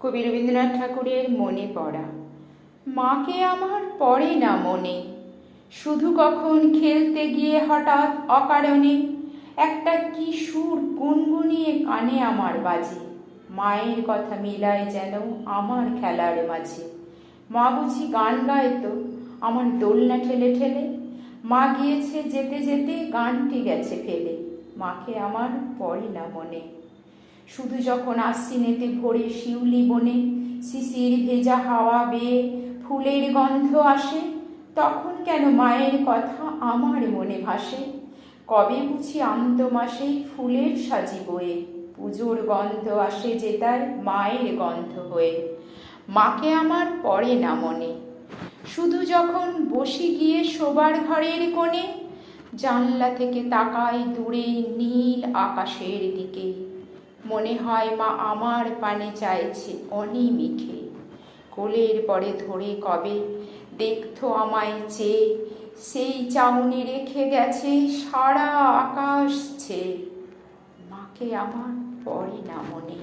কবি রবীন্দ্রনাথ ঠাকুরের মনে পড়া। মাকে আমার পড়ে না মনে। শুধু কখন খেলতে গিয়ে হঠাৎ অকারণে একটা কি সুর গুনগুনিয়ে কানে আমার বাজে। মায়ের কথা মিলায় যেন আমার খেলার মাঝে। মা বুঝি গান গায় তো, আমার দোলনা ঠেলে ঠেলে। মা গিয়েছে যেতে যেতে গানটি গেছে ফেলে। মাকে আমার পড়ে না মনে। শুধু যখন আশ্বিনেতে ভোরে শিউলি বনে শিশির ভেজা হাওয়া বেয়ে ফুলের গন্ধ আসে, তখন কেন মায়ের কথা আমার মনে ভাসে? কবে বুঝি আন্ত মাসেই ফুলের সাজি বয়ে, পুজোর গন্ধ আসে যেতার মায়ের গন্ধ হয়ে। মাকে আমার পড়ে না মনে। শুধু যখন বসি গিয়ে শোবার ঘরের কোণে, জানলা থেকে তাকায় দূরে নীল আকাশের দিকে। মনে হয় মা আমার পানে চাইছে অনিমিখে। কোলের পরে ধরে কবে দেখতো আমায় চেয়ে সেই চাউনি রেখে গেছে সারা আকাশ ছে মাকে আমার পড়ে না মনে।